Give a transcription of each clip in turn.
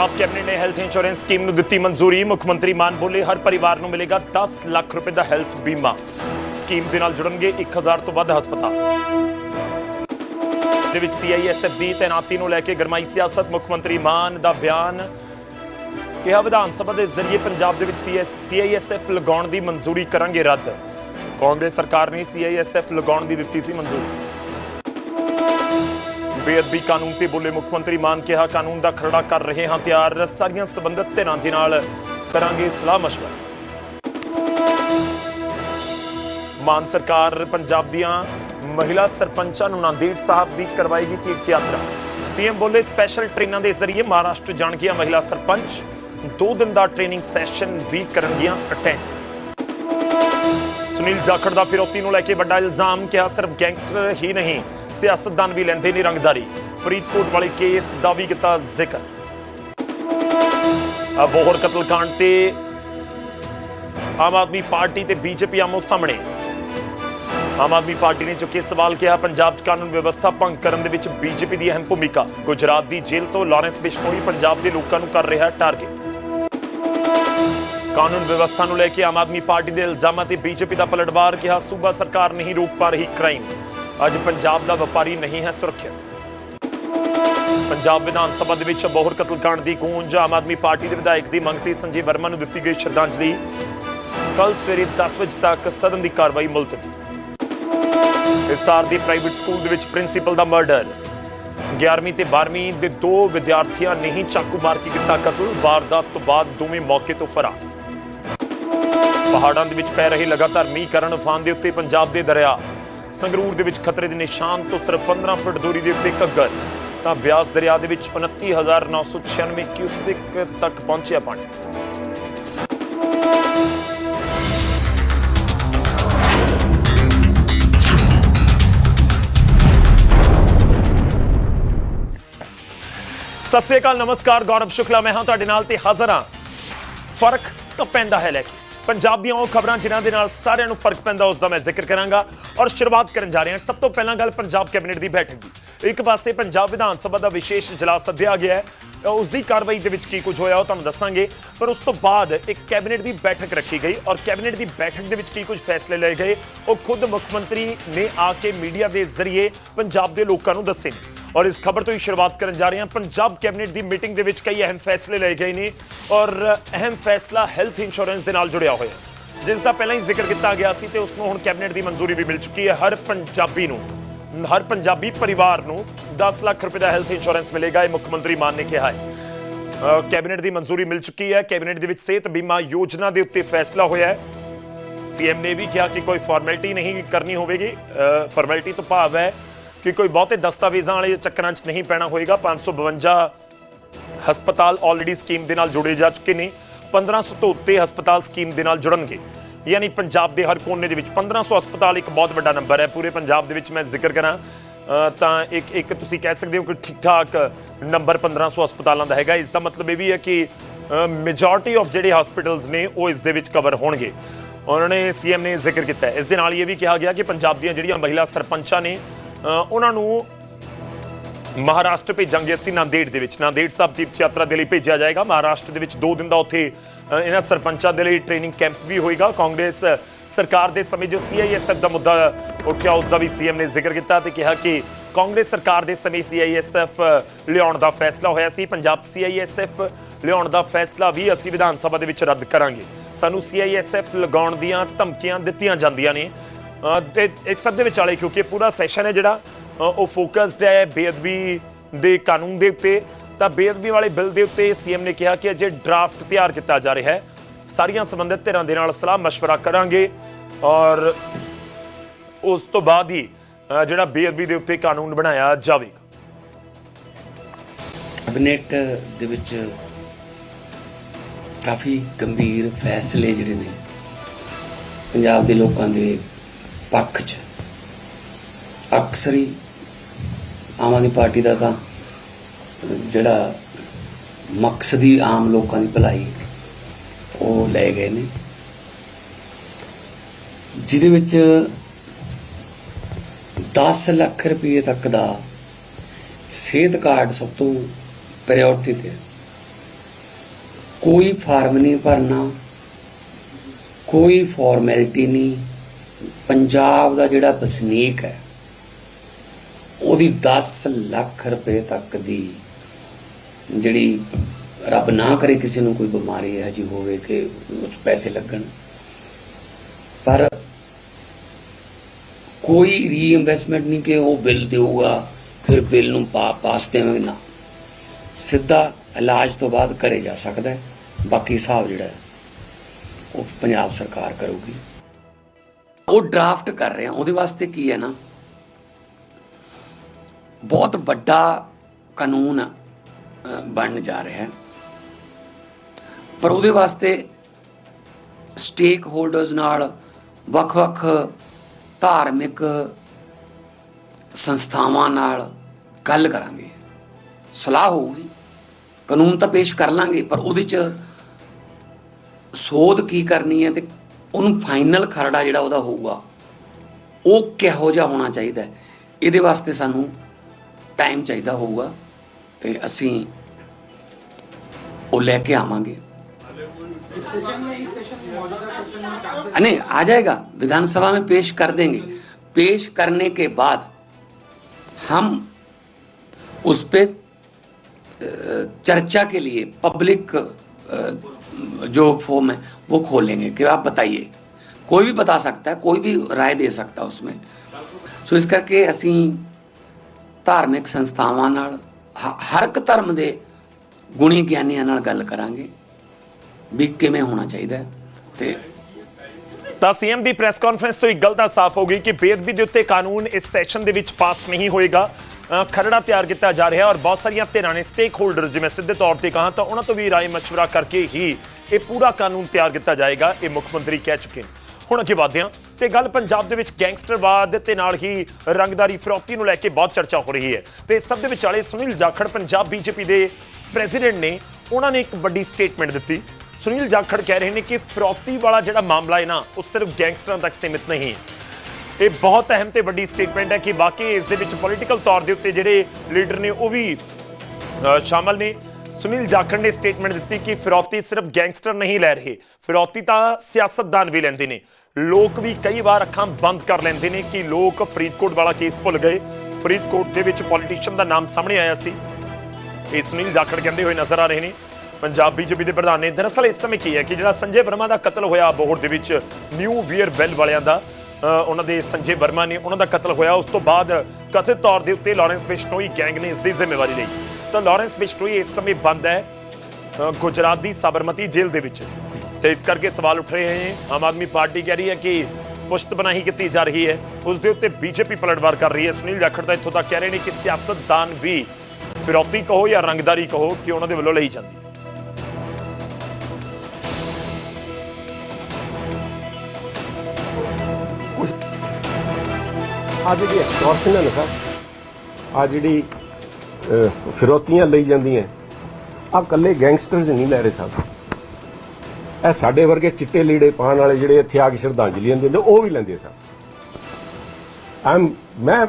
Punjab cabinet ਨੇ health insurance scheme ਨੂੰ ਦਿੱਤੀ ਮਨਜ਼ੂਰੀ। ਮੁੱਖ ਮੰਤਰੀ ਮਾਨ ਬੋਲੇ, ਹਰ ਪਰਿਵਾਰ ਨੂੰ ਮਿਲੇਗਾ 10 ਲੱਖ ਰੁਪਏ ਦਾ ਹੈਲਥ ਬੀਮਾ। ਸਕੀਮ ਦੇ ਨਾਲ ਜੁੜਨਗੇ 1000 ਤੋਂ ਵੱਧ ਹਸਪਤਾਲ। ਦੇ ਵਿੱਚ ਸੀਆਈਐਸਐਫ ਦੀ ਤੈਨਾਤੀ ਨੂੰ ਲੈ ਕੇ ਗਰਮਾਈ ਸਿਆਸਤ। ਮੁੱਖ ਮੰਤਰੀ ਮਾਨ ਦਾ ਬਿਆਨ ਕਿਹਾ, ਵਿਧਾਨ ਸਭਾ ਦੇ ਜ਼ਰੀਏ ਪੰਜਾਬ ਦੇ ਵਿੱਚ ਸੀਆਈਐਸਐਫ ਲਗਾਉਣ ਦੀ ਮਨਜ਼ੂਰੀ ਕਰਾਂਗੇ ਰੱਦ। ਕਾਂਗਰਸ ਸਰਕਾਰ ਨੇ ਸੀਆਈਐਸਐਫ ਲਗਾਉਣ ਦੀ ਦਿੱਤੀ ਸੀ ਮਨਜ਼ੂਰੀ। ਬੇਅਦਬੀ ਕਾਨੂੰਨ ਤੇ ਬੋਲੇ ਮੁੱਖ ਮੰਤਰੀ ਮਾਨ ਕਿਹਾ, ਕਾਨੂੰਨ ਦਾ ਖਰੜਾ ਕਰ ਰਹੇ ਹਾਂ ਤਿਆਰ। ਸਾਰੀਆਂ ਸਬੰਧਤ ਧਿਰਾਂ ਦੇ ਨਾਲ ਕਰਾਂਗੇ ਸਲਾਹ ਮਸ਼ਵਰਾ। ਮਾਨ ਸਰਕਾਰ ਪੰਜਾਬ ਦੀਆਂ ਮਹਿਲਾ ਸਰਪੰਚਾਂ ਨੂੰ ਨਾਂਦੇੜ ਸਾਹਿਬ ਦੀ ਕਰਵਾਏਗੀ ਤੀਰਥ ਯਾਤਰਾ। ਸੀਐਮ ਬੋਲੇ ਸਪੈਸ਼ਲ ਟ੍ਰੇਨਾਂ ਦੇ ਜ਼ਰੀਏ ਮਹਾਰਾਸ਼ਟਰ ਜਾਣਗੀਆਂ ਮਹਿਲਾ ਸਰਪੰਚ। ਦੋ ਦਿਨ ਦਾ ਟ੍ਰੇਨਿੰਗ ਸੈਸ਼ਨ ਵੀ ਕਰਨਗੀਆਂ ਅਟੈਂਡ। ਸੁਨੀਲ ਜਾਖੜ ਦਾ ਫਿਰੌਤੀ ਨੂੰ ਲੈ ਕੇ ਵੱਡਾ ਇਲਜ਼ਾਮ, ਕਿਹਾ, ਸਿਰਫ ਗੈਂਗਸਟਰ ਹੀ ਨਹੀਂ ਸਿਆਸਤਦਾਨ ਵੀ ਲੈਂਦੇ ਨੇ ਰੰਗਦਾਰੀ। ਫਰੀਦਕੋਟ ਵਾਲੇ ਕੇਸ ਦਾ ਵੀ ਕੀਤਾ ਜ਼ਿਕਰ। ਅਬੋਹਰ ਕਤਲकांड ਤੇ ਆਮ ਆਦਮੀ ਪਾਰਟੀ ਤੇ ਬੀਜੇਪੀ ਆਮੋ ਸਾਹਮਣੇ। ਆਮ ਆਦਮੀ ਪਾਰਟੀ ਨੇ ਚੁੱਕੇ ਸਵਾਲ ਕਿਹਾ, ਪੰਜਾਬ 'ਚ ਕਾਨੂੰਨ ਵਿਵਸਥਾ ਭੰਗ ਕਰਨ ਦੇ ਵਿੱਚ ਬੀਜੇਪੀ ਦੀ ਅਹਿਮ ਭੂਮਿਕਾ। ਗੁਜਰਾਤ ਦੀ ਜੇਲ੍ਹ ਤੋਂ ਲਾਰੈਂਸ ਬਿਸ਼ਨੋਈ ਪੰਜਾਬ ਦੇ ਲੋਕਾਂ ਨੂੰ ਕਰ ਰਿਹਾ ਟਾਰਗੇਟ। ਕਾਨੂੰਨ ਵਿਵਸਥਾ ਨੂੰ ਲੈ ਕੇ ਆਮ ਆਦਮੀ ਪਾਰਟੀ ਦੇ ਇਲਜ਼ਾਮਾਂ ਤੇ ਬੀਜੇਪੀ ਦਾ ਪਲਟਵਾਰ ਕਿਹਾ, ਸੂਬਾ ਸਰਕਾਰ ਨਹੀਂ ਰੋਕ ਪਾ ਰਹੀ ਕ੍ਰਾਈਮ। ਅੱਜ ਪੰਜਾਬ ਦਾ ਵਪਾਰੀ ਨਹੀਂ ਹੈ ਸੁਰੱਖਿਅਤ। ਪੰਜਾਬ ਵਿਧਾਨ ਸਭਾ ਦੇ ਵਿੱਚ ਬਹੁਰ ਕਤਲकांड ਦੀ ਗੂੰਜ ਆਮ ਆਦਮੀ ਪਾਰਟੀ ਦੇ ਵਿਧਾਇਕ ਦੀ ਮੰਗ ਤੇ ਸੰਜੀਵ ਵਰਮਾ ਨੂੰ ਦਿੱਤੀ ਗਈ ਸ਼ਰਧਾਂਜਲੀ। ਕੱਲ ਸਵੇਰੇ 10 ਵਜੇ ਤੱਕ ਸਦਨ ਦੀ ਕਾਰਵਾਈ ਮੁਲਤਵੀ। ਹਿਸਾਰ ਦੀ ਪ੍ਰਾਈਵੇਟ ਸਕੂਲ ਦੇ ਵਿੱਚ ਪ੍ਰਿੰਸੀਪਲ ਦਾ ਮਰਡਰ। 11ਵੀਂ ਤੇ 12ਵੀਂ ਦੇ ਦੋ ਵਿਦਿਆਰਥੀਆਂ ਨੇ ਹੀ ਚਾਕੂ ਮਾਰ ਕੇ ਕੀਤਾ ਕਤਲ, ਵਾਰਦਾਤ ਤੋਂ ਬਾਅਦ ਦੋਵੇਂ ਮੌਕੇ ਤੋਂ ਫਰਾਰ। ਪਹਾੜਾਂ ਦੇ ਵਿੱਚ ਪੈ ਰਹੇ ਲਗਾਤਾਰ ਮੀਂਹ ਕਾਰਨ ਉਫਾਨ ਦੇ ਉੱਤੇ ਪੰਜਾਬ ਦੇ ਦਰਿਆ। ਸੰਗਰੂਰ ਦੇ ਵਿੱਚ ਖਤਰੇ ਦੇ ਨਿਸ਼ਾਨ ਤੋਂ ਸਿਰਫ 15 ਫੁੱਟ ਦੂਰੀ ਦੇ ਉੱਤੇ ਘੱਗਰ, ਤਾਂ ਬਿਆਸ ਦਰਿਆ ਦੇ ਵਿੱਚ 29996 ਕਿਊਸਿਕ ਤੱਕ ਪਹੁੰਚਿਆ ਪਾਣੀ। ਸਤਿ ਸ੍ਰੀ ਅਕਾਲ, ਨਮਸਕਾਰ, ਗੌਰਵ ਸ਼ੁਕਲਾ, ਮੈਂ ਹਾਂ ਤੁਹਾਡੇ ਨਾਲ ਤੇ ਹਾਜ਼ਰ ਹਾਂ। ਫ਼ਰਕ ਤਾਂ ਪੈਂਦਾ ਹੈ ਲੈ ਕੇ। ਪੰਜਾਬ ਦੀਆਂ ਉਹ ਖਬਰਾਂ ਜਿਨ੍ਹਾਂ ਦੇ ਨਾਲ ਸਾਰਿਆਂ ਨੂੰ ਫ਼ਰਕ ਪੈਂਦਾ, ਉਸ ਦਾ ਮੈਂ ਜ਼ਿਕਰ ਕਰਾਂਗਾ। ਔਰ ਸ਼ੁਰੂਆਤ ਕਰਨ ਜਾ ਰਹੇ ਹਾਂ। ਸਭ ਤੋਂ ਪਹਿਲਾਂ ਗੱਲ ਪੰਜਾਬ ਕੈਬਨਿਟ ਦੀ ਬੈਠਕ ਦੀ। ਇੱਕ ਪਾਸੇ ਪੰਜਾਬ ਵਿਧਾਨ ਸਭਾ ਦਾ ਵਿਸ਼ੇਸ਼ ਇਜਲਾਸ ਸੱਦਿਆ ਗਿਆ ਹੈ। ਉਸ ਦੀ ਕਾਰਵਾਈ ਦੇ ਵਿੱਚ ਕੀ ਕੁਝ ਹੋਇਆ, ਉਹ ਤੁਹਾਨੂੰ ਦੱਸਾਂਗੇ। ਪਰ ਉਸ ਤੋਂ ਬਾਅਦ ਇੱਕ ਕੈਬਨਿਟ ਦੀ ਬੈਠਕ ਰੱਖੀ ਗਈ ਔਰ ਕੈਬਨਿਟ ਦੀ ਬੈਠਕ ਦੇ ਵਿੱਚ ਕੀ ਕੁਝ ਫੈਸਲੇ ਲਏ ਗਏ, ਉਹ ਖੁਦ ਮੁੱਖ ਮੰਤਰੀ ਨੇ ਆ ਕੇ ਮੀਡੀਆ ਦੇ ਜ਼ਰੀਏ ਪੰਜਾਬ ਦੇ ਲੋਕਾਂ ਨੂੰ ਦੱਸੇ ਨੇ। ਔਰ ਇਸ ਖਬਰ ਤੋਂ ਹੀ ਸ਼ੁਰੂਆਤ ਕਰਨ ਜਾ ਰਹੇ ਹਾਂ। ਪੰਜਾਬ ਕੈਬਨਿਟ ਦੀ ਮੀਟਿੰਗ ਦੇ ਵਿੱਚ ਕਈ ਅਹਿਮ ਫੈਸਲੇ ਲਏ ਗਏ ਨੇ ਔਰ ਅਹਿਮ ਫੈਸਲਾ ਹੈਲਥ ਇੰਸ਼ੋਰੈਂਸ ਦੇ ਨਾਲ ਜੁੜਿਆ। ਹੋਇਆ ਜਿਸ ਦਾ ਪਹਿਲਾਂ ਹੀ ਜ਼ਿਕਰ ਕੀਤਾ ਗਿਆ ਸੀ ਤੇ ਉਸ ਨੂੰ ਹੁਣ ਕੈਬਨਿਟ ਦੀ ਮਨਜ਼ੂਰੀ ਵੀ ਮਿਲ ਚੁੱਕੀ ਹੈ। ਹਰ ਪੰਜਾਬੀ ਨੂੰ, ਹਰ ਪੰਜਾਬੀ ਪਰਿਵਾਰ ਨੂੰ 10 ਲੱਖ ਰੁਪਏ ਦਾ ਹੈਲਥ ਇੰਸ਼ੋਰੈਂਸ ਮਿਲੇਗਾ, ਇਹ ਮੁੱਖ ਮੰਤਰੀ ਮਾਨ ਨੇ ਕਿਹਾ ਹੈ। ਕੈਬਨਿਟ ਦੀ ਮਨਜ਼ੂਰੀ ਮਿਲ ਚੁੱਕੀ ਹੈ। ਕੈਬਨਿਟ ਦੇ ਵਿੱਚ ਸਿਹਤ ਬੀਮਾ ਯੋਜਨਾ ਦੇ ਉੱਤੇ ਫੈਸਲਾ ਹੋਇਆ ਹੈ। ਸੀਐਮ ਨੇ ਵੀ ਕਿਹਾ ਕਿ ਕੋਈ ਫਾਰਮੈਲਿਟੀ ਨਹੀਂ ਕਰਨੀ ਹੋਵੇਗੀ। ਫਾਰਮੈਲਿਟੀ ਤੋਂ ਭਾਵ ਹੈ ਕਿ ਕੋਈ ਬਹੁਤੇ ਦਸਤਾਵੇਜ਼ਾਂ ਵਾਲੇ ਚੱਕਰਾਂ 'ਚ ਨਹੀਂ ਪੈਣਾ ਹੋਏਗਾ। 552 ਹਸਪਤਾਲ ਆਲਰੇਡੀ ਸਕੀਮ ਦੇ ਨਾਲ ਜੁੜੇ ਜਾ ਚੁੱਕੇ ਨੇ। 1500 ਤੋਂ ਉੱਤੇ ਹਸਪਤਾਲ ਸਕੀਮ ਦੇ ਨਾਲ ਜੁੜਨਗੇ। ਯਾਨੀ ਪੰਜਾਬ ਦੇ ਹਰ ਕੋਨੇ ਦੇ ਵਿੱਚ 1500 ਹਸਪਤਾਲ ਇੱਕ ਬਹੁਤ ਵੱਡਾ ਨੰਬਰ ਹੈ। ਪੂਰੇ ਪੰਜਾਬ ਦੇ ਵਿੱਚ ਮੈਂ ਜ਼ਿਕਰ ਕਰਾਂ ਤਾਂ ਇੱਕ ਇੱਕ ਤੁਸੀਂ ਕਹਿ ਸਕਦੇ ਹੋ ਕਿ ਠੀਕ ਠਾਕ ਨੰਬਰ 1500 ਹਸਪਤਾਲਾਂ ਦਾ ਹੈਗਾ। ਇਸ ਦਾ ਮਤਲਬ ਇਹ ਵੀ ਹੈ ਕਿ ਮੈਜੋਰਟੀ ਆਫ ਜਿਹੜੇ ਹਸਪੀਟਲਸ ਨੇ ਉਹ ਇਸ ਦੇ ਵਿੱਚ ਕਵਰ ਹੋਣਗੇ। ਉਹਨਾਂ ਨੇ ਸੀਐਮ ਨੇ ਜ਼ਿਕਰ ਕੀਤਾ ਇਸ ਦੇ ਨਾਲ ਇਹ ਵੀ ਕਿਹਾ ਗਿਆ ਕਿ ਪੰਜਾਬ ਦੀਆਂ ਜਿਹੜੀਆਂ ਮਹਿਲਾ ਸਰਪੰਚਾਂ ਨੇ ਉਹਨਾਂ ਨੂੰ ਮਹਾਰਾਸ਼ਟਰ ਭੇਜਾਂਗੇ ਅਸੀਂ, ਨਾਂਦੇੜ ਦੇ ਵਿੱਚ। ਨਾਂਦੇੜ ਸਾਹਿਬ ਤੀਰਥ ਯਾਤਰਾ ਦੇ ਲਈ ਭੇਜਿਆ ਜਾਏਗਾ। ਮਹਾਰਾਸ਼ਟਰ ਦੇ ਵਿੱਚ 2 ਦਿਨ ਦਾ ਉੱਥੇ ਇਹਨਾਂ ਸਰਪੰਚਾਂ ਦੇ ਲਈ ਟ੍ਰੇਨਿੰਗ ਕੈਂਪ ਵੀ ਹੋਏਗਾ। ਕਾਂਗਰਸ ਸਰਕਾਰ ਦੇ ਸਮੇਂ ਜੋ ਸੀਆਈਐਸਐਫ ਦਾ ਮੁੱਦਾ ਉੱਠਿਆ, ਉਸ ਦਾ ਵੀ ਸੀਐਮ ਨੇ ਜ਼ਿਕਰ ਕੀਤਾ ਤੇ ਕਿਹਾ ਕਿ ਕਾਂਗਰਸ ਸਰਕਾਰ ਦੇ ਸਮੇਂ ਸੀਆਈਐਸਐਫ ਲਿਆਉਣ ਦਾ ਫੈਸਲਾ ਹੋਇਆ ਸੀ। ਪੰਜਾਬ ਸੀਆਈਐਸਐਫ ਲਿਆਉਣ ਦਾ ਫੈਸਲਾ ਵੀ ਅਸੀਂ ਵਿਧਾਨ ਸਭਾ ਦੇ ਵਿੱਚ ਰੱਦ ਕਰਾਂਗੇ। ਸਾਨੂੰ ਸੀਆਈਐਸਐਫ ਲਗਾਉਣ ਦੀਆਂ ਧਮਕੀਆਂ ਦਿੱਤੀਆਂ ਜਾਂਦੀਆਂ ਨੇ। ਤੇ ਇਸ ਸਭ ਦੇ ਵਿਚਾਲੇ ਕਿਉਂਕਿ ਪੂਰਾ ਸੈਸ਼ਨ ਹੈ ਜਿਹੜਾ ਅ, ਉਹ ਫੋਕਸਡ ਹੈ ਬੇਅਦਬੀ ਦੇ ਕਾਨੂੰਨ ਦੇ ਉੱਤੇ ਤਾਂ ਬੇਅਦਬੀ ਵਾਲੇ ਬਿੱਲ ਦੇ ਉੱਤੇ ਸੀਐਮ ਨੇ ਕਿਹਾ ਕਿ ਅਜੇ ਡਰਾਫਟ ਤਿਆਰ ਕੀਤਾ ਜਾ ਰਿਹਾ ਹੈ ਸਾਰੀਆਂ ਸੰਬੰਧਿਤ ਧਿਰਾਂ ਦੇ ਨਾਲ ਸਲਾਹ مشورہ ਕਰਾਂਗੇ ਔਰ ਉਸ ਤੋਂ ਬਾਅਦ ਹੀ ਅ, ਜਿਹੜਾ ਬੇਅਦਬੀ ਦੇ ਉੱਤੇ ਕਾਨੂੰਨ ਬਣਾਇਆ ਜਾਵੇਗਾ ਕੈਬਨਿਟ ਦੇ ਵਿੱਚ ਕਾਫੀ ਗੰਭੀਰ ਫੈਸਲੇ ਜਿਹੜੇ ਨੇ ਪੰਜਾਬ ਦੇ ਲੋਕਾਂ ਦੇ ਪੱਖ 'ਚ। ਅਕਸਰ ਹੀ ਆਮ ਆਦਮੀ ਪਾਰਟੀ ਦਾ ਤਾਂ ਜਿਹੜਾ ਮਕਸਦ ਹੀ ਆਮ ਲੋਕਾਂ ਦੀ ਭਲਾਈ ਉਹ ਲੈ ਗਏ ਨੇ। ਜਿਹਦੇ ਵਿੱਚ 10 ਲੱਖ ਰੁਪਏ ਤੱਕ ਦਾ ਸਿਹਤ ਕਾਰਡ ਸਭ ਤੋਂ ਪ੍ਰਾਇੋਰਟੀ ਤੇ ਕੋਈ ਫਾਰਮ ਨਹੀਂ ਭਰਨਾ, ਕੋਈ ਫਾਰਮੈਲਿਟੀ ਨਹੀਂ ਪੰਜਾਬ ਦਾ ਜਿਹੜਾ ਵਸਨੀਕ ਹੈ, ਉਹਦੀ 10 ਲੱਖ ਰੁਪਏ ਤੱਕ ਦੀ ਜਿਹੜੀ ਰੱਬ ਨਾ ਕਰੇ ਕਿਸੇ ਨੂੰ ਕੋਈ ਬਿਮਾਰੀ ਇਹੋ ਜਿਹੀ ਹੋਵੇ ਕਿ ਉਹ 'ਚ ਪੈਸੇ ਲੱਗਣ। ਪਰ ਕੋਈ ਰੀਇਨਵੈਸਟਮੈਂਟ ਨਹੀਂ ਕਿ ਉਹ ਬਿੱਲ ਦੇਊਗਾ, ਫਿਰ ਬਿੱਲ ਨੂੰ ਪਾ, ਪਾਸ ਦੇਵਾਂਗੇ ਨਾ। ਸਿੱਧਾ ਇਲਾਜ ਤੋਂ ਬਾਅਦ ਘਰੇ ਜਾ ਸਕਦਾ ਹੈ। ਬਾਕੀ ਹਿਸਾਬ ਜਿਹੜਾ ਉਹ ਪੰਜਾਬ ਸਰਕਾਰ ਕਰੂਗੀ। ਉਹ ਡਰਾਫਟ ਕਰ ਰਿਹਾ ਉਹਦੇ ਵਾਸਤੇ ਕੀ ਹੈ ਨਾ? ਬਹੁਤ ਵੱਡਾ ਕਾਨੂੰਨ ਅ, ਬਣਨ ਜਾ ਰਿਹਾ ਹੈ। ਪਰ ਉਹਦੇ ਵਾਸਤੇ ਸਟੇਕ ਹੋਲਡਰਸ ਨਾਲ ਵੱਖ-ਵੱਖ ਧਾਰਮਿਕ ਸੰਸਥਾਵਾਂ ਨਾਲ ਗੱਲ ਕਰਾਂਗੇ। ਸਲਾਹ ਹੋਊਗੀ ਕਾਨੂੰਨ ਤਾਂ ਪੇਸ਼ ਕਰ ਲਾਂਗੇ ਪਰ ਉਹਦੇ ਚ ਸੋਧ ਕੀ ਕਰਨੀ ਹੈ ਤੇ ਉਹਨੂੰ ਫਾਈਨਲ ਖਰੜਾ ਜਿਹੜਾ ਉਹਦਾ ਹੋਊਗਾ ਉਹ ਕਿਹੋ ਜਿਹਾ ਹੋਣਾ ਚਾਹੀਦਾ ਹੈ ਇਹਦੇ ਵਾਸਤੇ ਸਾਨੂੰ ਟਾਈਮ ਚਾਹੀਦਾ ਹੋਊਗਾ ਤੇ ਅਸੀਂ ਉਹ ਲੈ ਕੇ ਆਵਾਂਗੇ नहीं आ जाएगा विधानसभा में पेश कर देंगे पेश करने के बाद हम उस पे अ, चर्चा के लिए पब्लिक अ, जो फॉर्म है वो खोलेंगे कि आप बताइए कोई भी बता सकता है कोई भी राय दे सकता है उसमें ਸੋ ਇਸ ਕਰਕੇ ਅਸੀਂ ਧਾਰਮਿਕ ਸੰਸਥਾਵਾਂ ਨਾਲ ਹ- ਹਰ ਇੱਕ ਧਰਮ ਦੇ ਗੁਣੀ ਗਿਆਨੀਆਂ ਨਾਲ ਗੱਲ ਕਰਾਂਗੇ ਵੀ ਕਿਵੇਂ ਹੋਣਾ ਚਾਹੀਦਾ ਹੈ ਤੇ ਤਾਂ ਸੀਐਮ ਦੀ ਪ੍ਰੈਸ ਕਾਨਫਰੰਸ ਤੋਂ ਇੱਕ ਗੱਲ ਤਾਂ ਸਾਫ਼ ਹੋ ਗਈ ਕਿ ਬੇਅਦਬੀ ਦੇ ਉੱਤੇ ਕਾਨੂੰਨ ਇਸ ਸੈਸ਼ਨ ਦੇ ਵਿੱਚ ਪਾਸ ਨਹੀਂ ਹੋਏਗਾ ਅ, ਖਰੜਾ ਤਿਆਰ ਕੀਤਾ ਜਾ ਰਿਹਾ ਔਰ ਬਹੁਤ ਸਾਰੀਆਂ ਧਿਰਾਂ ਨੇ ਸਟੇਕ ਹੋਲਡਰਸ ਜਿਵੇਂ ਸਿੱਧੇ ਤੌਰ ਤੇ ਕਹਾਂ ਤਾਂ ਉਹਨਾਂ ਤੋਂ ਵੀ ਰਾਏ ਮਸ਼ਵਰਾ ਕਰਕੇ ਹੀ ਇਹ ਪੂਰਾ ਕਾਨੂੰਨ ਤਿਆਰ ਕੀਤਾ ਜਾਏਗਾ, ਇਹ ਮੁੱਖ ਮੰਤਰੀ ਕਹਿ ਚੁੱਕੇ ਨੇ। ਹੁਣ ਅੱਗੇ ਵਧਦੇ ਹਾਂ ਤੇ ਗੱਲ ਪੰਜਾਬ ਦੇ ਵਿੱਚ ਗੈਂਗਸਟਰਵਾਦ ਤੇ ਨਾਲ ਹੀ ਰੰਗਦਾਰੀ ਫਰੋਤੀ ਨੂੰ ਲੈ ਕੇ ਬਹੁਤ ਚਰਚਾ ਹੋ ਰਹੀ ਹੈ। ਤੇ ਸਭ ਦੇ ਵਿਚਾਲੇ ਸੁਨੀਲ ਜਾਖੜ, ਪੰਜਾਬ ਬੀਜੇਪੀ ਦੇ ਪ੍ਰੈਜ਼ੀਡੈਂਟ ਨੇ, ਉਹਨਾਂ ਨੇ ਇੱਕ ਵੱਡੀ ਸਟੇਟਮੈਂਟ ਦਿੱਤੀ। ਸੁਨੀਲ ਜਾਖੜ ਕਹਿ ਰਹੇ ਨੇ ਕਿ ਫਰੋਤੀ ਵਾਲਾ ਜਿਹੜਾ ਮਾਮਲਾ ਹੈ ਨਾ, ਉਹ ਸਿਰਫ ਗੈਂਗਸਟਰਾਂ ਤੱਕ ਸੀਮਿਤ ਨਹੀਂ ਹੈ। ਇਹ ਬਹੁਤ ਅਹਿਮ ਤੇ ਵੱਡੀ ਸਟੇਟਮੈਂਟ ਹੈ ਕਿ ਬਾਕੀ ਇਸ ਦੇ ਵਿੱਚ ਪੋਲੀਟੀਕਲ ਤੌਰ ਦੇ ਉੱਤੇ ਜਿਹੜੇ ਲੀਡਰ ਨੇ ਉਹ ਵੀ ਸ਼ਾਮਲ ਨੇ। ਸੁਨੀਲ ਜਾਖੜ ਨੇ ਸਟੇਟਮੈਂਟ ਦਿੱਤੀ ਕਿ ਫਿਰੌਤੀ ਸਿਰਫ ਗੈਂਗਸਟਰ ਨਹੀਂ ਲੈ ਰਹੇ, ਫਿਰੌਤੀ ਤਾਂ ਸਿਆਸਤਦਾਨ ਵੀ ਲੈਂਦੇ ਨੇ। ਲੋਕ ਵੀ ਕਈ ਵਾਰ ਅੱਖਾਂ ਬੰਦ ਕਰ ਲੈਂਦੇ ਨੇ ਕਿ ਲੋਕ ਫਰੀਦਕੋਟ ਵਾਲਾ ਕੇਸ ਭੁੱਲ ਗਏ। ਫਰੀਦਕੋਟ ਦੇ ਵਿੱਚ ਪੋਲੀਟੀਸ਼ੀਅਨ ਦਾ ਨਾਮ ਸਾਹਮਣੇ ਆਇਆ ਸੀ। ਇਹ ਸੁਨੀਲ ਜਾਖੜ ਕਹਿੰਦੇ ਹੋਏ ਨਜ਼ਰ ਆ ਰਹੇ ਨੇ। ਪੰਜਾਬ ਬੀਜੇਪੀ ਦੇ ਪ੍ਰਧਾਨ ਨੇ। ਦਰਅਸਲ ਇਸ ਸਮੇਂ ਕੀ ਹੈ ਕਿ ਜਿਹੜਾ ਸੰਜੇ ਵਰਮਾ ਦਾ ਕਤਲ ਹੋਇਆ ਬੋਹੜ ਦੇ ਵਿੱਚ ਨਿਊ ਵੀਅਰ ਬੈਲ ਵਾਲਿਆਂ ਦਾ ਉਹਨਾਂ ਦੇ ਸੰਜੇ ਵਰਮਾ ਨੇ ਉਹਨਾਂ ਦਾ ਕਤਲ ਹੋਇਆ। ਉਸ ਤੋਂ ਬਾਅਦ ਕਥਿਤ ਤੌਰ ਦੇ ਉੱਤੇ ਲਾਰੈਂਸ ਬਿਸ਼ਨੋਈ ਗੈਂਗ ਨੇ ਇਸ ਦੀ ਜ਼ਿੰਮੇਵਾਰੀ ਲਈ। ਤਾਂ ਲਾਰੈਂਸ ਬਿਸ਼ਨੋਈ ਇਸ ਸਮੇਂ ਬੰਦ ਹੈ ਗੁਜਰਾਤ ਦੀ ਸਾਬਰਮਤੀ ਜੇਲ੍ਹ ਦੇ ਵਿੱਚ। ਤੇ ਇਸ ਕਰਕੇ ਸਵਾਲ ਉੱਠ ਰਹੇ ਹਨ ਆਮ ਆਦਮੀ ਪਾਰਟੀ ਕਹਿ ਰਹੀ ਹੈ ਕਿ ਪੁਸ਼ਤ ਬਣਾਈ ਕੀਤੀ ਜਾ ਰਹੀ ਹੈ। ਉਸ ਦੇ ਉੱਤੇ ਬੀਜੇਪੀ ਪਲਟਵਾਰ ਕਰ ਰਹੀ ਹੈ। ਸੁਨੀਲ ਜਾਖੜ ਦਾ ਇੱਥੋਂ ਤੱਕ ਕਹਿ ਰਹੇ ਨੇ ਕਿ ਸਿਆਸਤਦਾਨ ਵੀ ਫਿਰੌਤੀ ਕਹੋ ਜਾਂ ਰੰਗਦਾਰੀ ਕਹੋ ਕਿ ਉਹਨਾਂ ਦੇ ਵੱਲੋਂ ਲਈ ਜਾਂਦੀ ਆ ਜਿਹੜੀ ਐਕਸਟੋਰਸ਼ਨ ਹੈ ਨਾ ਸਰ ਆ ਜਿਹੜੀ ਅਹ, ਲਈ ਜਾਂਦੀਆਂ ਆ ਕੱਲੇ ਗੈਂਗਸਟਰਸ ਨਹੀਂ ਲੈ ਰਹੇ ਸਾਹਿਬ ਇਹ ਸਾਡੇ ਵਰਗੇ ਚਿੱਟੇ ਲੀੜੇ ਪਾਉਣ ਵਾਲੇ ਜਿਹੜੇ ਇੱਥੇ ਆ ਕੇ ਸ਼ਰਧਾਂਜਲੀਆਂ ਦਿੰਦੇ ਉਹ ਵੀ ਲੈਂਦੇ ਸਨ ਆਮ ਮੈਂ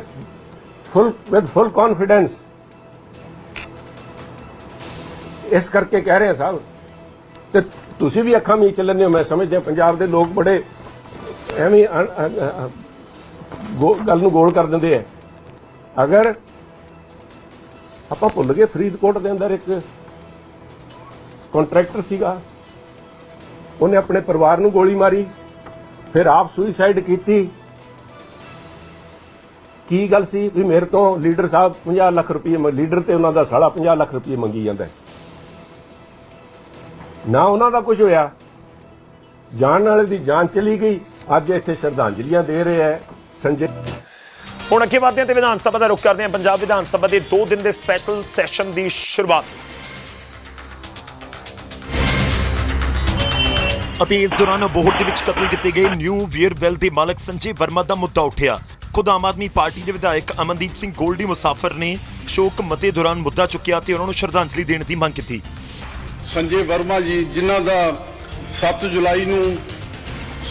ਫੁੱਲ ਵਿਦ ਫੁੱਲ ਕੌਨਫੀਡੈਂਸ ਇਸ ਕਰਕੇ ਕਹਿ ਰਿਹਾ ਸਾਹਿਬ ਤੇ ਤੁਸੀਂ ਵੀ ਅੱਖਾਂ ਮੀਚ ਲੈਂਦੇ ਹੋ ਮੈਂ ਸਮਝਦਾ ਪੰਜਾਬ ਦੇ ਲੋਕ ਬੜੇ ਐਵੇਂ ਗੱਲ ਨੂੰ ਗੋਲ ਕਰ ਦਿੰਦੇ ਆ। ਅਗਰ ਆਪਾਂ ਭੁੱਲ ਗਏ, ਫਰੀਦਕੋਟ ਦੇ ਅੰਦਰ ਇੱਕ ਕੰਟਰੈਕਟਰ ਸੀਗਾ। ਉਹਨੇ ਆਪਣੇ ਪਰਿਵਾਰ ਨੂੰ ਗੋਲੀ ਮਾਰੀ, ਫਿਰ ਆਪ ਸੁਸਾਈਡ ਕੀਤੀ। ਕੀ ਗੱਲ ਸੀ ਵੀ ਮੇਰੇ ਤੋਂ ਲੀਡਰ ਸਾਹਿਬ 50 ਲੱਖ ਰੁਪਏ ਲੀਡਰ ਤੇ ਉਹਨਾਂ ਦਾ ਸਾਲਾ 50 ਲੱਖ ਰੁਪਏ ਮੰਗੀ ਜਾਂਦਾ ਨਾ ਉਹਨਾਂ ਦਾ ਕੁਝ ਹੋਇਆ। ਜਾਣ ਵਾਲੇ ਦੀ ਜਾਨ ਚਲੀ ਗਈ। ਅੱਜ ਇੱਥੇ ਸ਼ਰਧਾਂਜਲੀਆਂ ਦੇ ਰਿਹਾ ਹੈ। ਸੰਜੇ। ਹੁਣ ਅੱਗੇ ਵਧਦੇ ਹਾਂ ਤੇ ਵਿਧਾਨ ਸਭਾ ਦਾ ਰੁਖ ਕਰਦੇ ਹਾਂ। ਪੰਜਾਬ ਵਿਧਾਨ ਸਭਾ ਦੇ 2 ਦਿਨ ਦੇ ਸਪੈਸ਼ਲ ਸੈਸ਼ਨ ਦੀ ਸ਼ੁਰੂਆਤ। ਅਤੇ ਇਸ ਦੌਰਾਨ ਅਬੋਹਰ ਦੇ ਵਿੱਚ ਕਤਲ ਕੀਤੇ ਗਏ ਨਿਊ ਵੀਅਰਵੈਲ ਦੇ ਮਾਲਕ ਸੰਜੇ ਵਰਮਾ ਦਾ ਮੁੱਦਾ ਉੱਠਿਆ। ਖੁਦ ਆਮ ਆਦਮੀ ਪਾਰਟੀ ਦੇ ਵਿਧਾਇਕ ਅਮਨਦੀਪ ਸਿੰਘ ਗੋਲਡੀ ਮੁਸਾਫਰ ਨੇ ਸ਼ੋਕ ਮਤੇ ਦੌਰਾਨ ਮੁੱਦਾ ਚੁੱਕਿਆ ਤੇ ਉਹਨਾਂ ਨੂੰ ਸ਼ਰਧਾਂਜਲੀ ਦੇਣ ਦੀ ਮੰਗ ਕੀਤੀ। ਸੰਜੇ ਵਰਮਾ ਜੀ ਜਿਨ੍ਹਾਂ ਦਾ 7 ਜੁਲਾਈ ਨੂੰ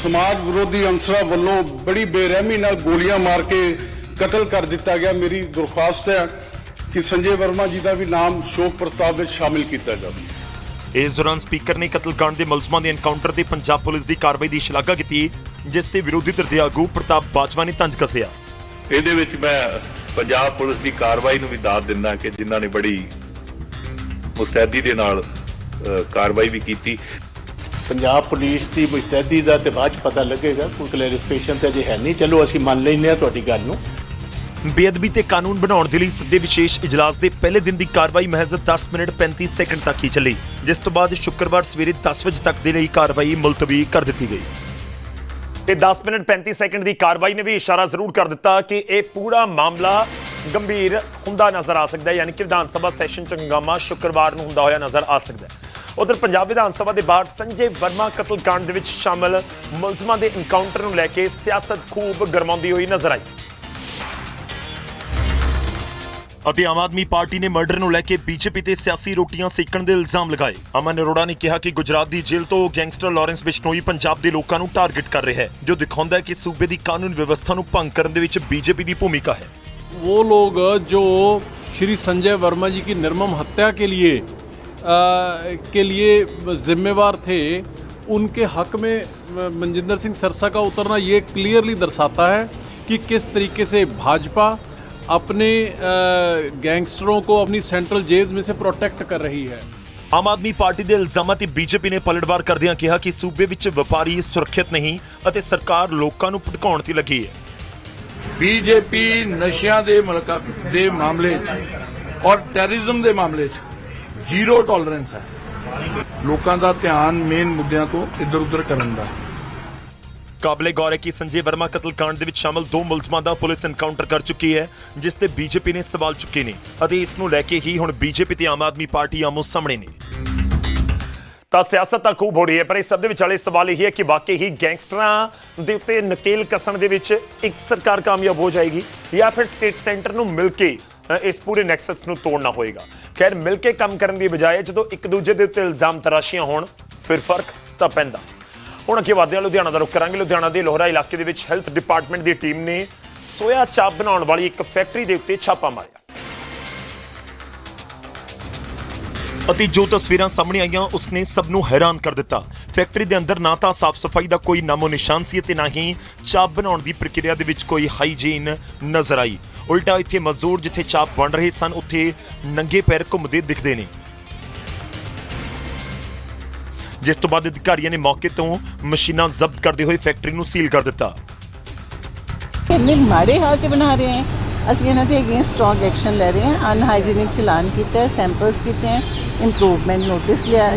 ਸਮਾਜ ਵਿਰੋਧੀ ਅੰਸਰਾਂ ਵੱਲੋਂ ਬੜੀ ਬੇਰਹਿਮੀ ਨਾਲ ਗੋਲੀਆਂ ਮਾਰ ਕੇ ਕਤਲ ਕਰ ਦਿੱਤਾ ਗਿਆ ਮੇਰੀ ਦਰਖਾਸਤ ਹੈ ਕਿ ਸੰਜੇ ਵਰਮਾ ਜੀ ਦਾ ਵੀ ਨਾਮ ਸ਼ੋਕ ਪ੍ਰਸਤਾਵ ਵਿੱਚ ਸ਼ਾਮਿਲ ਕੀਤਾ ਜਾਵੇ। ਇਸ ਦੌਰਾਨ ਸਪੀਕਰ ਨੇ ਕਤਲकांड ਦੇ ਮੁਲਜ਼ਮਾਂ ਦੇ ਐਨਕਾਊਂਟਰ ਤੇ ਪੰਜਾਬ ਪੁਲਿਸ ਦੀ ਕਾਰਵਾਈ ਦੀ ਸ਼ਲਾਘਾ ਕੀਤੀ ਜਿਸ ਤੇ ਵਿਰੋਧੀ ਧਿਰ ਦੇ ਆਗੂ ਪ੍ਰਤਾਪ ਬਾਜਵਾ ਨੇ ਤੰਜ ਕੱਸਿਆ। ਇਹਦੇ ਵਿੱਚ ਮੈਂ ਪੰਜਾਬ ਪੁਲਿਸ ਦੀ ਕਾਰਵਾਈ ਨੂੰ ਵੀ ਦਾਦ ਦਿੰਦਾ ਕਿ ਜਿਨ੍ਹਾਂ ਨੇ ਬੜੀ ਮੁਸਤੈਦੀ ਦੇ ਨਾਲ ਕਾਰਵਾਈ ਵੀ ਕੀਤੀ। ਪੰਜਾਬ ਪੁਲਿਸ ਦੀ ਮੁਸਤੈਦੀ ਦਾ ਤੇ ਬਾਅਦ ਪਤਾ ਲੱਗੇਗਾ ਕੋਈ ਕਲੈਰੀਫਿਕੇਸ਼ਨ ਤੇ ਅਜੇ ਹੈ ਨਹੀਂ। ਚਲੋ ਅਸੀਂ ਮੰਨ ਲੈਂਦੇ ਹਾਂ ਤੁਹਾਡੀ ਗੱਲ ਨੂੰ। ਬੇਅਦਬੀ ਤੇ ਕਾਨੂੰਨ ਬਣਾਉਣ ਦੇ ਲਈ ਸੱਦੇ ਵਿਸ਼ੇਸ਼ ਇਜਲਾਸ ਦੇ ਪਹਿਲੇ ਦਿਨ ਦੀ ਕਾਰਵਾਈ ਮਹਿਜ਼ 10 ਮਿੰਟ 35 ਸੈਕਿੰਡ ਤੱਕ ਹੀ ਚੱਲੀ ਜਿਸ ਤੋਂ ਬਾਅਦ ਸ਼ੁੱਕਰਵਾਰ ਸਵੇਰੇ 10 ਵਜੇ ਤੱਕ ਦੇ ਲਈ ਕਾਰਵਾਈ ਮੁਲਤਵੀ ਕਰ ਦਿੱਤੀ ਗਈ। ਤੇ 10 ਮਿੰਟ 35 ਸੈਕਿੰਡ ਦੀ ਕਾਰਵਾਈ ਨੇ ਵੀ ਇਸ਼ਾਰਾ ਜ਼ਰੂਰ ਕਰ ਦਿੱਤਾ ਕਿ ਇਹ ਪੂਰਾ ਮਾਮਲਾ ਗੰਭੀਰ ਹੁੰਦਾ ਨਜ਼ਰ ਆ ਸਕਦਾ ਹੈ ਯਾਨੀ ਕਿ ਵਿਧਾਨ ਸਭਾ ਸੈਸ਼ਨ ਚ ਹੰਗਾਮਾ ਸ਼ੁੱਕਰਵਾਰ ਨੂੰ ਹੁੰਦਾ ਹੋਇਆ ਨਜ਼ਰ ਆ ਸਕਦਾ ਹੈ। ਉਧਰ ਪੰਜਾਬ ਵਿਧਾਨ ਸਭਾ ਦੇ ਬਾਹਰ ਸੰਜੇ ਵਰਮਾ ਕਤਲ ਕਾਂਡ ਦੇ ਵਿੱਚ ਸ਼ਾਮਲ ਮੁਲਜ਼ਮਾਂ ਦੇ ਇਨਕਾਊਂਟਰ ਨੂੰ ਲੈ ਕੇ ਸਿਆਸਤ ਖੂਬ ਗਰਮਾਉਂਦੀ ਹੋਈ ਨਜ਼ਰ ਆਈ। ਅਤੇ ਆਮ ਆਦਮੀ ਪਾਰਟੀ ਨੇ ਮਰਡਰ ਨੂੰ ਲੈ ਕੇ ਬੀਜੇਪੀ ਤੇ ਸਿਆਸੀ ਰੋਟੀਆਂ ਸੇਕਣ ਦੇ ਇਲਜ਼ਾਮ ਲਗਾਏ। ਅਮਨ ਅਰੋੜਾ ਨੇ ਕਿਹਾ ਕਿ ਗੁਜਰਾਤ ਦੀ ਜੇਲ੍ਹ ਤੋਂ ਗੈਂਗਸਟਰ ਲਾਰੈਂਸ ਬਿਸ਼ਨੋਈ ਪੰਜਾਬ ਦੇ ਲੋਕਾਂ ਨੂੰ ਟਾਰਗੇਟ ਕਰ ਰਿਹਾ ਹੈ ਜੋ ਦਿਖਾਉਂਦਾ ਹੈ ਕਿ ਸੂਬੇ ਦੀ ਕਾਨੂੰਨ ਵਿਵਸਥਾ ਨੂੰ ਭੰਗ ਕਰਨ ਦੇ ਵਿੱਚ ਬੀਜੇਪੀ ਦੀ ਭੂਮਿਕਾ ਹੈ। ਉਹ ਲੋਕ ਜੋ ਸ਼੍ਰੀ ਸੰਜੇ ਵਰਮਾ ਜੀ ਦੀ निर्मम ਹੱਤਿਆ के लिए के लिए जिम्मेवार थे उनके हक में अ, मनजिंदर सिंह सरसा का उतरना ये क्लियरली दर्शाता है कि किस तरीके से भाजपा अपने अ, गैंगस्टरों को अपनी सेंट्रल जेल में से प्रोटेक्ट कर रही है ਆਮ ਆਦਮੀ ਪਾਰਟੀ ਦੇ ਇਲਜ਼ਾਮਾਂ ਤੇ ਬੀਜੇਪੀ ਨੇ ਪਲਟਵਾਰ ਕਰਦਿਆਂ ਕਿਹਾ ਕਿ ਸੂਬੇ ਵਿੱਚ ਵਪਾਰੀ ਸੁਰੱਖਿਅਤ ਨਹੀਂ ਅਤੇ ਸਰਕਾਰ ਲੋਕਾਂ ਨੂੰ ਭਟਕਾਉਣ ਤੇ ਲੱਗੀ ਹੈ ਬੀਜੇਪੀ ਨਸ਼ਿਆਂ ਦੇ ਮੁਲਕਾਂ ਦੇ ਮਾਮਲੇ 'ਚ ਔਰ ਟੈਰਰਿਜ਼ਮ ਦੇ ਮਾਮਲੇ 'ਚ ਜ਼ੀਰੋ ਟੋਲਰੈਂਸ ਹੈ। ਲੋਕਾਂ ਦਾ ਧਿਆਨ ਮੇਨ ਮੁੱਦਿਆਂ ਤੋਂ ਇੱਧਰ ਉੱਧਰ ਕਰਨ ਦਾ। ਕਾਬਲੇ ਗੌਰ ਹੈ ਕਿ ਸੰਜੇ ਵਰਮਾ ਕਤਲकांड ਦੇ ਵਿੱਚ ਸ਼ਾਮਲ ਦੋ ਮੁਲਜ਼ਮਾਂ ਦਾ ਪੁਲਿਸ ਐਨਕਾਊਂਟਰ ਕਰ ਚੁੱਕੀ ਹੈ, ਜਿਸ ਤੇ ਬੀਜੇਪੀ ਨੇ ਸਵਾਲ ਚੁੱਕੇ ਨੇ ਅਤੇ ਇਸ ਨੂੰ ਲੈ ਕੇ ਹੀ ਹੁਣ ਬੀਜੇਪੀ ਤੇ ਆਮ ਆਦਮੀ ਪਾਰਟੀ ਆਮੋ ਸਾਹਮਣੇ ਨੇ। ਤਾਂ ਸਿਆਸਤ ਤਾਂ ਖੂਬ ਹੋ ਰਹੀ ਹੈ, ਪਰ ਇਸ ਸਭ ਦੇ ਵਿਚਾਲੇ ਸਵਾਲ ਇਹ ਹੈ ਕਿ ਵਾਕਈ ਹੀ ਗੈਂਗਸਟਰਾਂ ਦੇ ਉੱਤੇ ਨਕੇਲ ਕਸਣ ਦੇ ਵਿੱਚ ਇੱਕ ਸਰਕਾਰ ਕਾਮਯਾਬ ਹੋ ਜਾਏਗੀ ਜਾਂ ਫਿਰ ਸਟੇਟ ਸੈਂਟਰ ਨੂੰ ਮਿਲ ਕੇ ਇਸ ਪੂਰੇ ਨੈਕਸਸ ਨੂੰ ਤੋੜਨਾ ਹੋਏਗਾ। ਖੈਰ, ਮਿਲ ਕੇ ਕੰਮ ਕਰਨ ਦੀ ਬਜਾਏ ਜਦੋਂ ਇੱਕ ਦੂਜੇ ਦੇ ਉੱਤੇ ਇਲਜ਼ਾਮ ਤਰਾਸ਼ੀਆਂ ਹੋਣ, ਫਿਰ ਫ਼ਰਕ ਤਾਂ ਪੈਂਦਾ। ਹੁਣ ਅੱਗੇ ਵਧਦੇ ਹਾਂ ਲੁਧਿਆਣਾ ਦਾ ਰੁਖ ਕਰਾਂਗੇ। ਲੁਧਿਆਣਾ ਦੇ ਲੋਹਰਾ ਇਲਾਕੇ ਦੇ ਵਿੱਚ ਹੈਲਥ ਡਿਪਾਰਟਮੈਂਟ ਦੀ ਟੀਮ ਨੇ ਸੋਇਆ ਚਾਪ ਬਣਾਉਣ ਵਾਲੀ ਇੱਕ ਫੈਕਟਰੀ ਦੇ ਉੱਤੇ ਛਾਪਾ ਮਾਰਿਆ। ਅਤੇ ਜੋ ਤਸਵੀਰਾਂ ਸਾਹਮਣੇ ਆਈਆਂ, ਉਸਨੇ ਸਭ ਨੂੰ ਹੈਰਾਨ ਕਰ ਦਿੱਤਾ। ਫੈਕਟਰੀ ਦੇ ਅੰਦਰ ਨਾ ਤਾਂ ਸਾਫ਼ ਸਫ਼ਾਈ ਦਾ ਕੋਈ ਨਾਮੋ ਨਿਸ਼ਾਨ ਸੀ ਤੇ ਨਾ ਹੀ ਚਾਪ ਬਣਾਉਣ ਦੀ ਪ੍ਰਕਿਰਿਆ ਦੇ ਵਿੱਚ ਕੋਈ ਹਾਈਜੀਨ ਨਜ਼ਰ ਆਈ। ਉਲਟਾ ਇੱਥੇ ਮਜ਼ਦੂਰ ਜਿੱਥੇ ਚਾਪ ਬਣ ਰਹੇ ਸਨ ਉੱਥੇ ਨੰਗੇ ਪੈਰ ਘੁੰਮਦੇ ਦਿਖਦੇ ਨੇ। ਜਿਸ ਤੋਂ ਬਾਅਦ ਅਧਿਕਾਰੀਆਂ ਨੇ ਮੌਕੇ ਤੋਂ ਮਸ਼ੀਨਾਂ ਜ਼ਬਤ ਕਰਦੇ ਹੋਏ ਫੈਕਟਰੀ ਨੂੰ ਸੀਲ ਕਰ ਦਿੱਤਾ। ਇੰਨੇ ਮਾੜੇ ਹਾਲ ਚ ਬਣਾ ਰਹੇ ਹੈ। ਅਸੀਂ ਇਹਨਾਂ ਦੇ ਅਗੇਂਸਟ ਸਟਰੋਂਗ ਐਕਸ਼ਨ ਲੈ ਰਹੇ ਹਾਂ। ਅਨਹਾਈਜੀਨਿਕ ਚਲਾਨ ਕੀਤਾ ਹੈ ਸੈਂਪਲਸ ਕੀਤੇ ਹੈ ਇੰਪਰੂਵਮੈਂਟ ਨੋਟਿਸ ਲਿਆ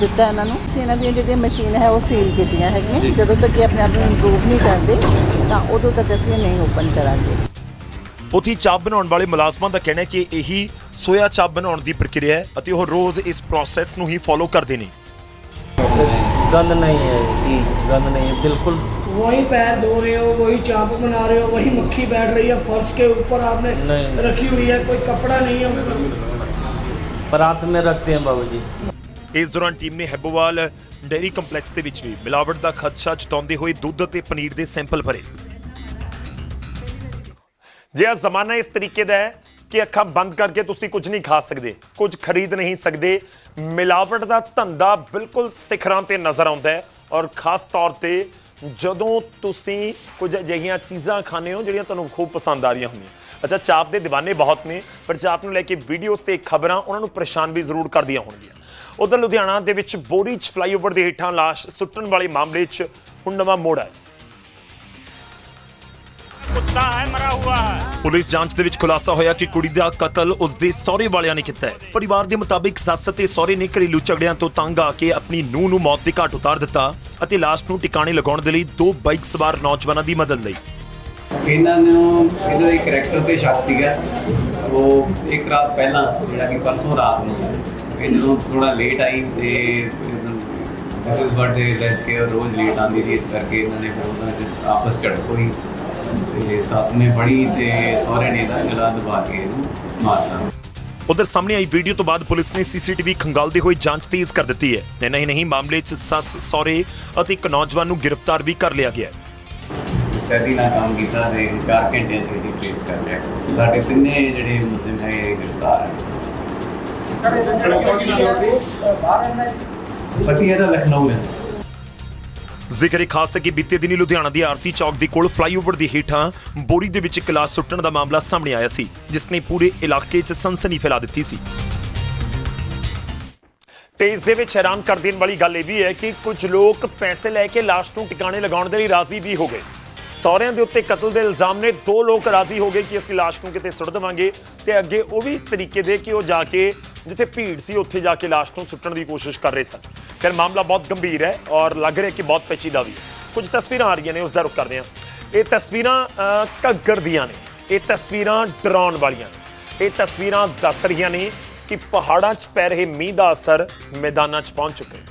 ਦਿੱਤਾ ਇਹਨਾਂ ਨੂੰ। ਅਸੀਂ ਇਹਨਾਂ ਦੀਆਂ ਜਿਹੜੀਆਂ ਮਸ਼ੀਨ ਹੈ ਉਹ ਸੀਲ ਕੀਤੀਆਂ ਹੈਗੀਆਂ। ਜਦੋਂ ਤੱਕ ਇਹ ਆਪਣੇ ਆਪ ਨੂੰ ਇੰਪਰੂਵ ਨਹੀਂ ਕਰਦੇ ਤਾਂ ਉਦੋਂ ਤੱਕ ਅਸੀਂ ਇਹ ਨਹੀਂ ਓਪਨ ਕਰਾਂਗੇ। ਉੱਥੇ ਚਾਪ ਬਣਾਉਣ ਵਾਲੇ ਮੁਲਾਜ਼ਮਾਂ ਦਾ ਕਹਿਣਾ ਹੈ ਕਿ ਇਹੀ ਸੋਇਆ ਚਾਪ ਬਣਾਉਣ ਦੀ ਪ੍ਰਕਿਰਿਆ ਹੈ ਅਤੇ ਉਹ ਰੋਜ਼ ਇਸ ਪ੍ਰੋਸੈਸ ਨੂੰ ਹੀ ਫੋਲੋ ਕਰਦੇ ਨੇ गंद नहीं है जी गंद नहीं है बिल्कुल वही पैर धो रहे हो वही चाप बना रहे हो वही मक्खी बैठ रही है फर्श के ऊपर आपने नहीं। रखी हुई है कोई कपड़ा नहीं है ऊपर परात में रखते हैं बाबू जी ਇਸ ਦੌਰਾਨ ਟੀਮ ਨੇ ਹੈਬੋਵਾਲ ਡੇਅਰੀ ਕੰਪਲੈਕਸ ਦੇ ਵਿੱਚ ਵੀ ਮਿਲਾਵਟ ਦਾ ਖਦਸ਼ਾ ਜਤਾਉਂਦੇ ਹੋਏ ਦੁੱਧ ਅਤੇ ਪਨੀਰ ਦੇ ਸੈਂਪਲ ਭਰੇ ਜੇ ਆ ਜ਼ਮਾਨਾ ਇਸ ਤਰੀਕੇ ਦਾ ਹੈ ਕਿ ਅੱਖਾਂ ਬੰਦ ਕਰਕੇ ਤੁਸੀਂ ਕੁਝ ਨਹੀਂ ਖਾ ਸਕਦੇ, ਕੁਝ ਖਰੀਦ ਨਹੀਂ ਸਕਦੇ, ਮਿਲਾਵਟ ਦਾ ਧੰਦਾ ਬਿਲਕੁਲ ਸਿਖਰਾਂ ਤੇ ਨਜ਼ਰ ਆਉਂਦਾ ਹੈ ਔਰ ਖਾਸ ਤੌਰ ਤੇ ਜਦੋਂ ਤੁਸੀਂ ਕੁਝ ਅਜਿਹੀਆਂ ਚੀਜ਼ਾਂ ਖਾਣੇ ਹੋ ਜਿਹੜੀਆਂ ਤੁਹਾਨੂੰ ਖੂਬ ਪਸੰਦ ਆ ਰਹੀਆਂ ਹੁੰਦੀਆਂ। ਅੱਛਾ, ਚਾਪ ਦੇ دیਵਾਨੇ ਬਹੁਤ ਨੇ, ਪਰ ਚਾਪ ਨੂੰ ਲੈ ਕੇ ਵੀਡੀਓਜ਼ ਤੇ ਖਬਰਾਂ ਉਹਨਾਂ ਨੂੰ ਪਰੇਸ਼ਾਨ ਵੀ ਜ਼ਰੂਰ ਕਰਦੀਆਂ ਹੋਣਗੀਆਂ। ਉਧਰ ਲੁਧਿਆਣਾ ਦੇ ਵਿੱਚ ਬੋਰੀ 'ਚ ਫਲਾਈਓਵਰ ਦੇ ਹੇਠਾਂ ਲਾਸ਼ ਸੁੱਟਣ ਵਾਲੇ ਮਾਮਲੇ 'ਚ ਹੁਣ ਨਵਾਂ ਮੋੜ ਆਇਆ। ਪੁਲਿਸ ਜਾਂਚ ਦੇ ਵਿੱਚ ਖੁਲਾਸਾ ਹੋਇਆ ਕਿ ਕੁੜੀ ਦਾ ਕਤਲ ਉਸਦੇ ਸਹੁਰੇ ਵਾਲਿਆਂ ਨੇ ਕੀਤਾ ਹੈ। ਪਰਿਵਾਰ ਦੇ ਮੁਤਾਬਿਕ ਸੱਸ ਅਤੇ ਸਹੁਰੇ ਨੇ ਘਰੇਲੂ ਝਗੜਿਆਂ ਤੋਂ ਤੰਗ ਆ ਕੇ ਆਪਣੀ ਨੂੰਹ ਨੂੰ ਮੌਤ ਦੇ ਘਾਟ ਉਤਾਰ ਦਿੱਤਾ ਅਤੇ ਲਾਸ਼ ਨੂੰ ਟਿਕਾਣੇ ਲਗਾਉਣ ਦੇ ਲਈ ਦੋ ਬਾਈਕ ਸਵਾਰ ਨੌਜਵਾਨਾਂ ਦੀ ਮਦਦ ਲਈ। ਇਹਨਾਂ ਨੂੰ ਇਹਦਾ ਇੱਕ ਕਰੈਕਟਰ ਤੇ ਸ਼ੱਕ ਸੀਗਾ। ਉਹ ਇੱਕ ਰਾਤ ਪਹਿਲਾਂ ਜਿਹੜਾ ਕਿ ਪਰਸੋਂ ਰਾਤ ਨੂੰ ਇਹ ਜਦੋਂ ਥੋੜਾ ਲੇਟ ਆਈ ਤੇ ਮਿਸਿਸ ਬਰਥਡੇ ਲੈ ਕੇ ਰੋਜ਼ ਲੇਟ ਆਉਂਦੀ ਸੀ ਇਸ ਕਰਕੇ ਇਹਨਾਂ ਨੇ ਫਿਰ ਉਹਨਾਂ ਚ ਆਪਸ ਝੜਪ ਹੋਈ। ਤੇ ਸੱਸ ਨੇ ਬੜੀ ਤੇ ਸਹੁਰੇ ਨੇ ਇਹਦਾ ਗਲਾ ਦਬਾ ਕੇ ਇਹਨੂੰ ਮਾਰਤਾ ਉਧਰ ਸਾਹਮਣੇ ਆਈ ਵੀਡੀਓ ਤੋਂ ਬਾਅਦ ਪੁਲਿਸ ਨੇ ਸੀਸੀਟੀਵੀ ਖੰਗਾਲਦੇ ਹੋਏ ਜਾਂਚ ਤੇਜ਼ ਕਰ ਦਿੱਤੀ ਹੈ ਇੰਨਾ ਹੀ ਨਹੀਂ ਮਾਮਲੇ 'ਚ ਸੱਸ ਸਹੁਰੇ ਅਤੇ ਇੱਕ ਨੌਜਵਾਨ ਨੂੰ ਗ੍ਰਿਫਤਾਰ ਵੀ ਕਰ ਲਿਆ ਗਿਆ ਹੈ। ਸੈਦੀ ਨਾਲ ਕੰਮ ਕੀਤਾ ਤੇ 4 ਘੰਟਿਆਂ ਚ ਇਹਦੀ ਟ੍ਰੇਸ ਕਰ ਲਿਆ। ਸਾਡੇ ਤਿੰਨੇ ਜਿਹੜੇ ਮੁਲਜ਼ਮ ਹੈ ਇਹ ਗ੍ਰਿਫਤਾਰ ਹੈ। ਪਤੀ ਇਹਦਾ ਲਖਨਊ ਹੈ। ਜ਼ਿਕਰ ਇਹ ਖਾਸ ਹੈ ਕਿ ਬੀਤੇ ਦਿਨੀ ਲੁਧਿਆਣਾ ਦੀ ਆਰਤੀ ਚੌਕ ਦੇ ਕੋਲ ਫਲਾਈਓਵਰ ਦੀ ਹੇਠਾਂ ਬੋਰੀ ਦੇ ਵਿੱਚ ਕਲਾਸ ਸੁੱਟਣ ਦਾ ਮਾਮਲਾ ਸਾਹਮਣੇ ਆਇਆ ਸੀ, ਜਿਸ ਨੇ ਪੂਰੇ ਇਲਾਕੇ 'ਚ ਸਨਸਨੀ ਫੈਲਾ ਦਿੱਤੀ ਸੀ। ਤੇ ਇਸ ਦੇ ਵਿੱਚ ਹੈਰਾਨ ਕਰ ਦੇਣ ਵਾਲੀ ਗੱਲ ਇਹ ਵੀ ਹੈ ਕਿ ਕੁਝ ਲੋਕ ਪੈਸੇ ਲੈ ਕੇ ਲਾਸ਼ ਨੂੰ ਟਿਕਾਣੇ ਲਗਾਉਣ ਦੇ ਲਈ ਰਾਜ਼ੀ ਵੀ ਹੋ ਗਏ। ਸਹੁਰਿਆਂ ਦੇ ਉੱਤੇ ਕਤਲ ਦੇ ਇਲਜ਼ਾਮ ਨੇ ਦੋ ਲੋਕ ਰਾਜ਼ੀ ਹੋ ਗਏ ਕਿ ਅਸੀਂ ਲਾਸ਼ ਨੂੰ ਕਿਤੇ ਸੁੱਟ ਦੇਵਾਂਗੇ ਤੇ ਅੱਗੇ ਉਹ ਵੀ ਇਸ ਤਰੀਕੇ ਦੇ ਕਿ ਉਹ ਜਾ ਕੇ ਜਿੱਥੇ ਭੀੜ ਸੀ, ਉੱਥੇ ਜਾ ਕੇ ਲਾਸ਼ ਨੂੰ ਸੁੱਟਣ ਦੀ ਕੋਸ਼ਿਸ਼ ਕਰ ਰਹੇ ਸਨ। ਫਿਰ ਮਾਮਲਾ ਬਹੁਤ ਗੰਭੀਰ ਹੈ ਔਰ ਲੱਗ ਰਿਹਾ ਕਿ ਬਹੁਤ ਪੇਚੀਦਾ ਵੀ ਹੈ। ਕੁਝ ਤਸਵੀਰਾਂ ਆ ਰਹੀਆਂ ਨੇ, ਉਸ ਦਾ ਰੁਖ ਕਰਦੇ ਹਾਂ। ਇਹ ਤਸਵੀਰਾਂ ਘੱਗਰ ਦੀਆਂ ਨੇ। ਇਹ ਤਸਵੀਰਾਂ ਡਰਾਉਣ ਵਾਲੀਆਂ ਇਹ ਤਸਵੀਰਾਂ ਦੱਸ ਰਹੀਆਂ ਨੇ ਕਿ ਪਹਾੜਾਂ 'ਚ ਪੈ ਰਹੇ ਮੀਂਹ ਦਾ ਅਸਰ ਮੈਦਾਨਾਂ 'ਚ ਪਹੁੰਚ ਚੁੱਕਾ ਹੈ।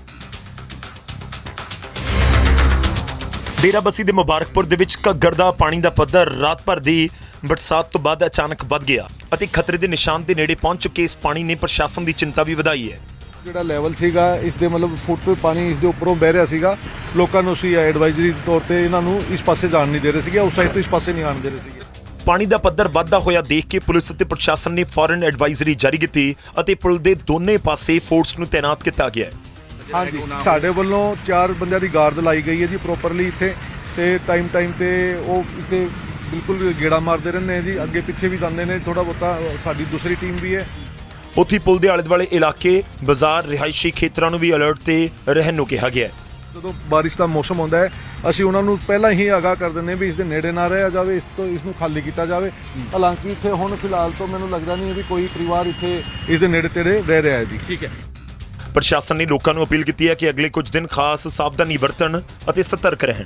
ਡੇਰਾਬੱਸੀ ਦੇ ਮੁਬਾਰਕਪੁਰ ਦੇ ਵਿੱਚ ਘੱਗਰ ਦਾ ਪਾਣੀ ਦਾ ਪੱਧਰ ਰਾਤ ਭਰ ਦੀ ਬਰਸਾਤ ਤੋਂ ਬਾਅਦ ਅਚਾਨਕ ਵੱਧ ਗਿਆ ਅਤੇ ਖਤਰੇ ਦੇ ਨਿਸ਼ਾਨ ਦੇ ਨੇੜੇ ਪਹੁੰਚ ਚੁੱਕੇ ਇਸ ਪਾਣੀ ਨੇ ਪ੍ਰਸ਼ਾਸਨ ਦੀ ਚਿੰਤਾ ਵੀ ਵਧਾਈ ਹੈ। ਜਿਹੜਾ ਲੈਵਲ ਸੀਗਾ ਇਸ ਦੇ ਮਤਲਬ ਫੁੱਟ ਪਾਣੀ ਇਸ ਦੇ ਉੱਪਰੋਂ ਵਹਿ ਰਿਹਾ ਸੀਗਾ। ਲੋਕਾਂ ਨੂੰ ਅਸੀਂ ਐਡਵਾਈਜ਼ਰੀ ਤੌਰ ਤੇ ਇਹਨਾਂ ਨੂੰ ਇਸ ਪਾਸੇ ਜਾਣ ਨਹੀਂ ਦੇ ਰਹੇ ਸੀਗੇ ਉਸ ਸਾਈਡ ਤੋਂ ਇਸ ਪਾਸੇ ਨਹੀਂ ਆਣ ਦੇ ਰਹੇ ਸੀਗੇ। ਪਾਣੀ ਦਾ ਪੱਧਰ ਵੱਧਦਾ ਹੋਇਆ ਦੇਖ ਕੇ ਪੁਲਿਸ ਅਤੇ ਪ੍ਰਸ਼ਾਸਨ ਨੇ ਫੌਰਨ ਐਡਵਾਈਜ਼ਰੀ ਜਾਰੀ ਕੀਤੀ ਅਤੇ ਪੁਲ ਦੇ ਦੋਨੇ ਪਾਸੇ ਫੋਰਸ ਨੂੰ ਤਾਇਨਾਤ ਕੀਤਾ ਗਿਆ ਹੈ। ਹਾਂਜੀ ਸਾਡੇ ਵੱਲੋਂ ਚਾਰ ਬੰਦਿਆਂ ਦੀ ਗਾਰਡ ਲਾਈ ਗਈ ਹੈ ਜੀ ਪ੍ਰੋਪਰਲੀ ਇੱਥੇ ਤੇ ਟਾਈਮ ਟਾਈਮ ਤੇ ਉਹ ਇੱਥੇ ਬਿਲਕੁਲ ਗੇੜਾ ਮਾਰਦੇ ਰਹਿੰਦੇ ਨੇ ਜੀ ਅੱਗੇ ਪਿੱਛੇ ਵੀ ਜਾਂਦੇ ਨੇ ਥੋੜਾ ਬਹੁਤਾ ਸਾਡੀ ਦੂਸਰੀ ਟੀਮ ਵੀ ਹੈ। ਉੱਥੇ ਪੁਲ ਦੇ ਆਲੇ ਦੁਆਲੇ ਇਲਾਕੇ ਬਾਜ਼ਾਰ ਰਿਹਾਇਸ਼ੀ ਖੇਤਰਾਂ ਨੂੰ ਵੀ ਅਲਰਟ ਤੇ ਰਹਿਣ ਨੂੰ ਕਿਹਾ ਗਿਆ ਹੈ। ਜਦੋਂ ਬਾਰਿਸ਼ ਦਾ ਮੌਸਮ ਹੁੰਦਾ ਹੈ ਅਸੀਂ ਉਹਨਾਂ ਨੂੰ ਪਹਿਲਾਂ ਹੀ ਆਗਾਹ ਕਰ ਦਿੰਦੇ ਹਾਂ ਵੀ ਇਸ ਦੇ ਨੇੜੇ ਨਾ ਰਹਿਆ ਜਾਵੇ ਇਸ ਤੋਂ ਇਸ ਨੂੰ ਖਾਲੀ ਕੀਤਾ ਜਾਵੇ। ਹਾਲਾਂਕਿ ਇੱਥੇ ਹੁਣ ਫਿਲਹਾਲ ਤੋਂ ਮੈਨੂੰ ਲੱਗਦਾ ਨਹੀਂ ਵੀ ਕੋਈ ਪਰਿਵਾਰ ਇੱਥੇ ਇਸ ਦੇ ਨੇੜੇ ਤੇੜੇ ਰਹਿ ਰਿਹਾ ਹੈ ਜੀ। ਠੀਕ ਹੈ। ਪ੍ਰਸ਼ਾਸਨ ਨੇ ਲੋਕਾਂ ਨੂੰ ਅਪੀਲ ਕੀਤੀ ਹੈ ਕਿ ਅਗਲੇ ਕੁਝ ਦਿਨ ਖਾਸ ਸਾਵਧਾਨੀ ਵਰਤਣ ਅਤੇ ਸਤਰਕ ਰਹਿਣ।